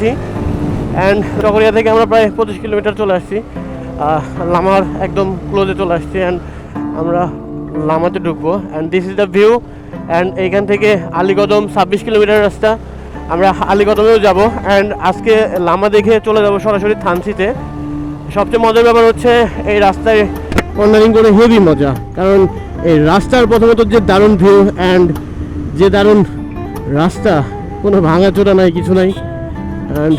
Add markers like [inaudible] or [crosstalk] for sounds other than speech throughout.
আসতেছি অ্যান্ড চকরিয়া থেকে আমরা প্রায় পঁচিশ কিলোমিটার চলে আসছি। লামার একদম ক্লোজে চলে আসছি অ্যান্ড আমরা লামাতে ঢুকবো। And this is the view and এইখান থেকে আলীকদম ছাব্বিশ কিলোমিটার রাস্তা। আমরা আলীকদমেও যাব। অ্যান্ড আজকে লামা দেখে চলে যাব সরাসরি থানসিতে। সবচেয়ে মজার ব্যাপার হচ্ছে এই রাস্তায় কর্নারিং করে হেভি মজা। কারণ এই রাস্তার প্রথমত যে দারুণ ভিউ অ্যান্ড যে দারুণ রাস্তা, কোনো ভাঙাচোরা নাই, কিছু নাই। অ্যান্ড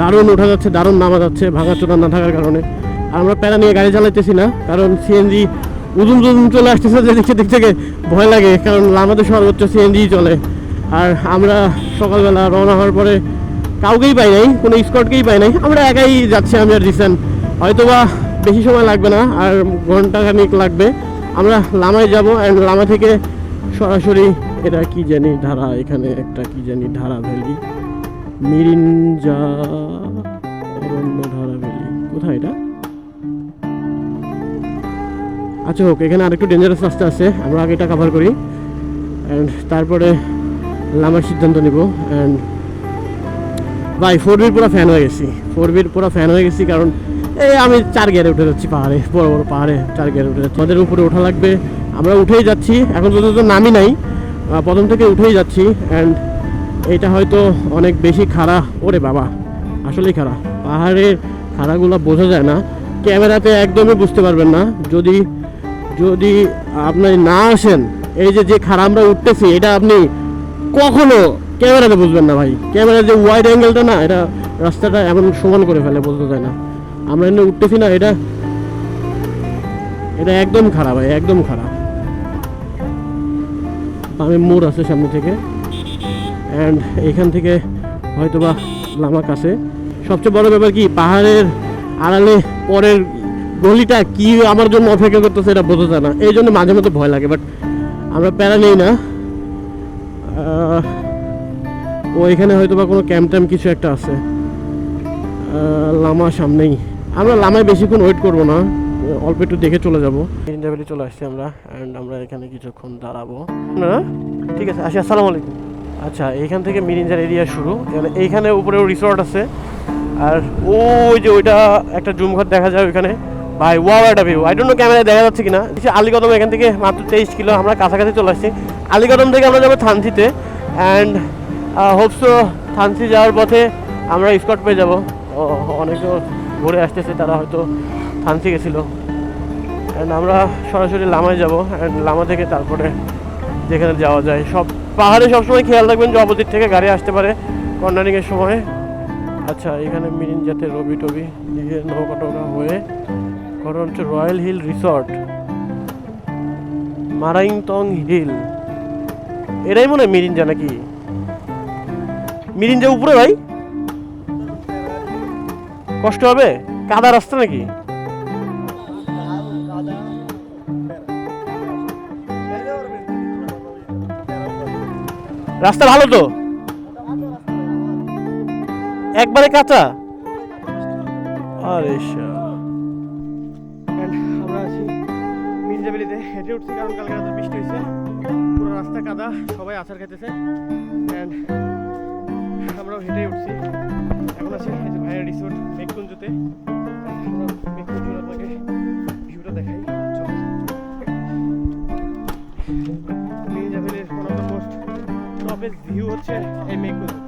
দারুণ ওঠা যাচ্ছে, দারুণ নামা যাচ্ছে ভাঙা ভাঙাচোরা না থাকার কারণে। আর আমরা প্যারা নিয়ে গাড়ি চালাইতেছি না, কারণ সিএনজি উদুম উদুম চলে আসতেছে যে দিক দিক থেকে ভয় লাগে, কারণ আমাদের সর্বোচ্চ সিএনজি চলে। আর আমরা সকালবেলা রওনা হওয়ার পরে কাউকেই পাই নাই, কোনো স্কটকেই পাই নাই, আমরা একাই যাচ্ছি আমি আর রিসেন হয়তোবা বেশি সময় লাগবে না, আর ঘণ্টা খানিক লাগবে। আমরা লামায় যাব অ্যান্ড লামা থেকে সরাসরি, এটা কি জানি ধারা, এখানে একটা কি জানি ধারা ভ্যালি। মিরিঞ্জা অরণ্য ধারা ভ্যালি। কোথায় এটা? আচ্ছা হোক এখানে আরেকটু ডেঞ্জারাস রাস্তা আছে। আমরা আগে এটা কভার করি। অ্যান্ড তারপরে লামার সিদ্ধান্ত নিব। অ্যান্ড ভাই ফোর বির পুরো ফ্যান হয়ে গেছি। ফোর বির পুরো ফ্যান হয়ে গেছি কারণ এই আমি চার গিয়ারে উঠে যাচ্ছি পাহাড়ে, বড় বড় পাহাড়ে, চার গিয়ারে উঠে যাচ্ছি। আমাদের উপরে ওঠা লাগবে। আমরা উঠেই যাচ্ছি। এখন পর্যন্ত নামি নাই প্রথম থেকে উঠেই যাচ্ছি। অ্যান্ড এটা হয়তো অনেক বেশি খাড়া। ওরে বাবা, আসলেই খাড়া। পাহাড়ের খাড়াগুলো বোঝা যায় না। ক্যামেরাতে একদমই বুঝতে পারবেন না। যদি যদি আপনি না আসেন, এই যে যে খাড়া আমরা উঠতেছি, এটা আপনি কখনো ক্যামেরাতে বুঝবেন না ভাই। ক্যামেরার যে ওয়াইড অ্যাঙ্গেলটা না, এটা রাস্তাটা এমন সমান করে ফেলে বলতে যায় না। আমরা এখানে উঠতেছি না, এটা এটা একদম খারাপ ভাই, একদম খারাপ আমি মোড় আছে সামনে থেকে। অ্যান্ড এখান থেকে হয়তোবা লামা কাছে। সবচেয়ে বড় ব্যাপার কি, পাহাড়ের আড়ালে পরের গলিটা কি আমার জন্য অপেক্ষা করতেছে এটা বোঝা যায় না। এই জন্য মাঝে মধ্যে ভয় লাগে বাট আমরা প্যারা নেই না। ও এখানে হয়তো বা কোনো ক্যাম্প ট্যাম্প কিছু একটা আছে। লামা সামনেই। আমরা লামায় বেশিক্ষণ ওয়েট করব না। অল্প একটু দেখে চলে যাব। ইন্ডিয়াবেলি চলে আসছি আমরা অ্যান্ড আমরা এখানে কিছুক্ষণ দাঁড়াবো। ঠিক আছে, আসি, আসসালামু আলাইকুম। আচ্ছা এইখান থেকে মিরিঞ্জার এরিয়া শুরু। এখানে এইখানে উপরেও রিসর্ট আছে। আর ওই যে ওইটা একটা জুম ঘর দেখা যায় ওইখানে। ভাই ওয়াও একটা ভিউ আই ডোন্ট নো ক্যামেরায় দেখা যাচ্ছে কিনা। আলিকদম এখান থেকে মাত্র তেইশ কিলো। আমরা কাছাকাছি চলে আসছি। আলিকদম থেকে আমরা যাব থানসিতে অ্যান্ড হোপসো থানসি যাওয়ার পথে আমরা স্কট পেয়ে যাব। ও, অনেকে ঘুরে আসতেছে তারা হয়তো থানসি গেছিল। অ্যান্ড আমরা সরাসরি লামায় যাব। অ্যান্ড লামা থেকে তারপরে যেখানে যাওয়া যায়। সব পাহাড়ে সবসময় খেয়াল রাখবেন যে অপোজিট থেকে গাড়ি আসতে পারে কর্নারিংয়ের সময়। আচ্ছা এখানে মিরিন যাতে রবি টবি দিয়ে নৌকা টৌকা হয়ে ঘটনা হচ্ছে royal hill resort, Maraingtong hill. এটাই মনে হয় মিরিঞ্জা নাকি? মিরিঞ্জা উপরে ভাই? কষ্ট হবে? কাদা রাস্তা নাকি? রাস্তা ভালো তো? একবারে কাঁচা? আরে। আমরা আছি মির্জাবেলিতে হেঁটে উঠছি কারণ কালকে রাতে বৃষ্টি হয়েছে। পুরো রাস্তা কাদা, সবাই আচার খেতেছে। অ্যান্ড আমরাও হেঁটে উঠছি। এখন আছি ভাইয়ের রিসোর্ট মেঘকুঞ্জতে। ভিউ হচ্ছে এই মেঘকুঞ্জ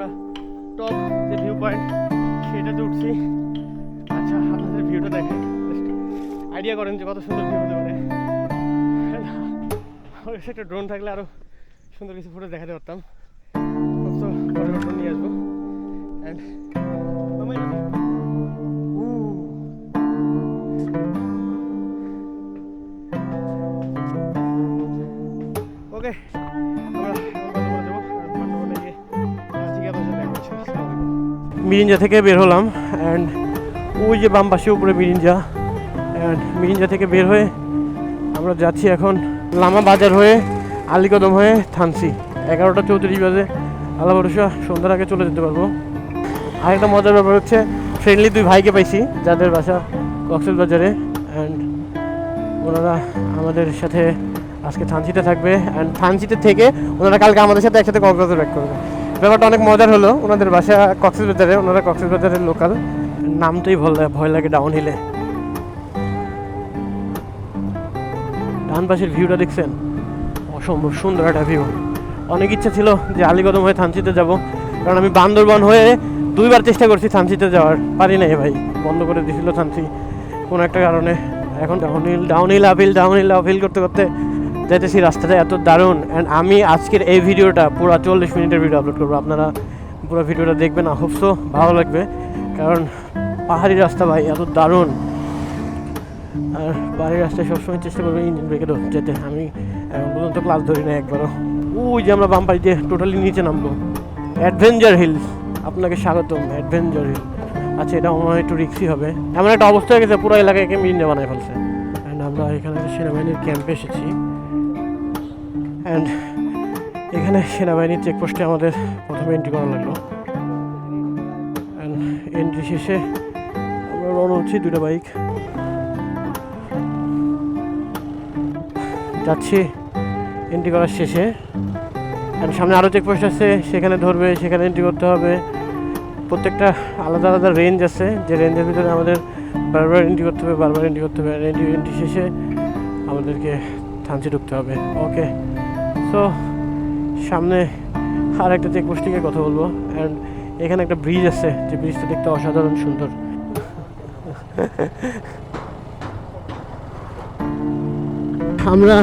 আমরা টপ যে ভিউ পয়েন্ট সেটাতে উঠছি। আচ্ছা আপনাদের ভিউটা দেখেন আইডিয়া করেন যে কত সুন্দর ভিউ হতে পারে। ওই একটা ড্রোন থাকলে আরও সুন্দর কিছু ফটো দেখাতে পারতাম। মিরিঞ্জা থেকে বের হলাম অ্যান্ড ওই যে বাম পাশে উপরে মিরিঞ্জা অ্যান্ড মিরিঞ্জা থেকে বের হয়ে আমরা যাচ্ছি এখন লামা বাজার হয়ে, আলিকদম হয়ে থানসি। এগারোটা চৌত্রিশ বাজে, আল্লাহ ভরসা, সন্ধ্যার আগে চলে যেতে পারব। আরেকটা মজার ব্যাপার হচ্ছে ফ্রেন্ডলি দুই ভাইকে পাইছি, যাদের বাসা কক্সেস বাজারে অ্যান্ড ওনারা আমাদের সাথে আজকে থানচিতে থাকবে অ্যান্ড থানচিতে থেকে ওনারা কালকে আমাদের সাথে একসাথে কক্সবাজার ব্যাক করবে। ব্যাপারটা অনেক মজার হলো। ওনাদের বাসা কক্সেস বাজারে, ওনারা কক্সেস বাজারের লোকাল। নামতেই ভয় লাগে ডাউন হিলে ডান পাশের ভিউটা দেখছেন? অসম্ভব সুন্দর একটা ভিউ অনেক ইচ্ছা ছিল যে আলিকদম হয়ে থানচিতে যাব, কারণ আমি বান্দরবান হয়ে দুইবার চেষ্টা করছি থানচিতে যাওয়ার। পারি নাই ভাই, বন্ধ করে দিয়েছিল থানচি কোনো একটা কারণে। এখন down hill downhill downhill uphill downhill uphill করতে করতে যাইতেছি রাস্তাটা এত দারুণ। অ্যান্ড আমি আজকের এই ভিডিওটা পুরো চল্লিশ মিনিটের ভিডিও আপলোড করব। আপনারা পুরো ভিডিওটা দেখবেন হোপসো ভালো লাগবে। কারণ পাহাড়ি রাস্তা ভাই, এত দারুণ। আর বাড়ির রাস্তায় সবসময় চেষ্টা করব ইঞ্জিন ব্রেকে যেতে আমি এখন পর্যন্ত ক্লাস ধরি না একবারও। ওই যে আমরা বাম পাশ দিয়ে টোটালি নিচে নামবো। অ্যাডভেঞ্চার হিল আপনাকে স্বাগতম অ্যাডভেঞ্চার হিল আচ্ছা এটা মনে হয় একটু রিক্সি হবে। এমন একটা অবস্থা হয়ে গেছে, পুরো এলাকাকে মিন্ডে বানায় ফেলছে। অ্যান্ড আমরা এখানে সেনাবাহিনীর ক্যাম্পে এসেছি অ্যান্ড এখানে সেনাবাহিনীর চেকপোস্টে আমাদের প্রথমে এন্ট্রি করা লাগল। অ্যান্ড এন্ট্রি শেষে আমরা রওনা হচ্ছি দুটো বাইক যাচ্ছি এন্ট্রি করার শেষে। অ্যান্ড সামনে আরও চেকপোস্ট আছে, সেখানে ধরবে, সেখানে এন্ট্রি করতে হবে। প্রত্যেকটা আলাদা আলাদা রেঞ্জ আছে, যে রেঞ্জের ভিতরে আমাদের বারবার এন্ট্রি করতে হবে, বারবার এন্ট্রি করতে হবে। এন্ট্রি এন্ট্রি শেষে আমাদেরকে থানচি ঢুকতে হবে। ওকে সো সামনে আর একটা চেকপোস্ট থেকে কথা বলব অ্যান্ড এখানে একটা ব্রিজ আছে, যে ব্রিজটা দেখতে অসাধারণ সুন্দর। আমরা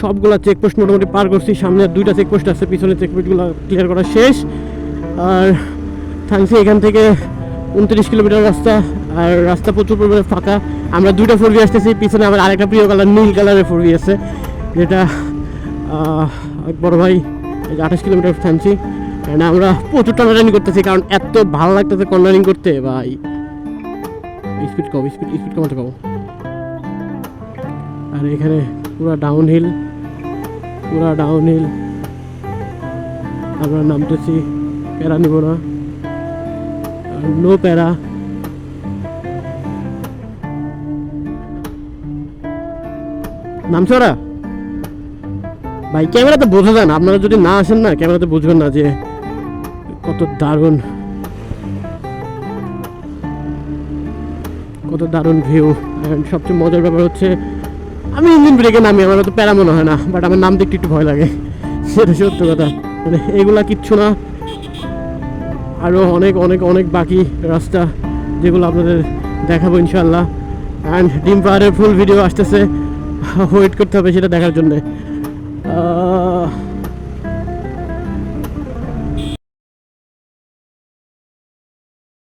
সবগুলা চেকপোস্ট মোটামুটি পার করছি, সামনে দুইটা চেকপোস্ট আছে পিছনে চেকপোস্টগুলো ক্লিয়ার করা শেষ। আর থাকছি এখান থেকে উনত্রিশ কিলোমিটার রাস্তা, আর রাস্তা প্রচুর পরিমাণে ফাঁকা। আমরা দুইটা ফোর আসতেছি, পিছনে আমার আরেকটা প্রিয় কালার নীল কালারের ফোর আছে, যেটা বড় ভাই, এই যে আঠাশ কিলোমিটার থানছি And আমরা প্রচুর টানাটানি করতেছি, কারণ এত ভালো লাগতেছে কর্নারিং করতে। ভাই স্পিড কম স্পিড স্পিড কমাতে কম আর এখানে পুরা ডাউন হিল পুরা ডাউন হিল আমরা নামতেছি প্যারা নিব না। নো প্যারা। নামছে ওরা? ভাই ক্যামেরাতে বোঝা যায় না। আপনারা যদি না আসেন না ক্যামেরাতে বুঝবেন না যে কত দারুণ কত দারুণ ভিউ সবচেয়ে মজার ব্যাপার হচ্ছে, আমি ইঞ্জিন ব্রেকে নামি, আমার তো প্যারা মনে হয় না বাট আমার নাম দেখতে একটু ভয় লাগে। সেটা সত্য কথা। মানে এগুলা কিচ্ছু না। আরও অনেক অনেক অনেক বাকি রাস্তা যেগুলো আপনাদের দেখাবো ইনশাল্লাহ অ্যান্ড ডিম পাহাড়ের ফুল ভিডিও আসতেছে। [laughs] ওয়েট করতে হবে সেটা দেখার জন্যে। Uh...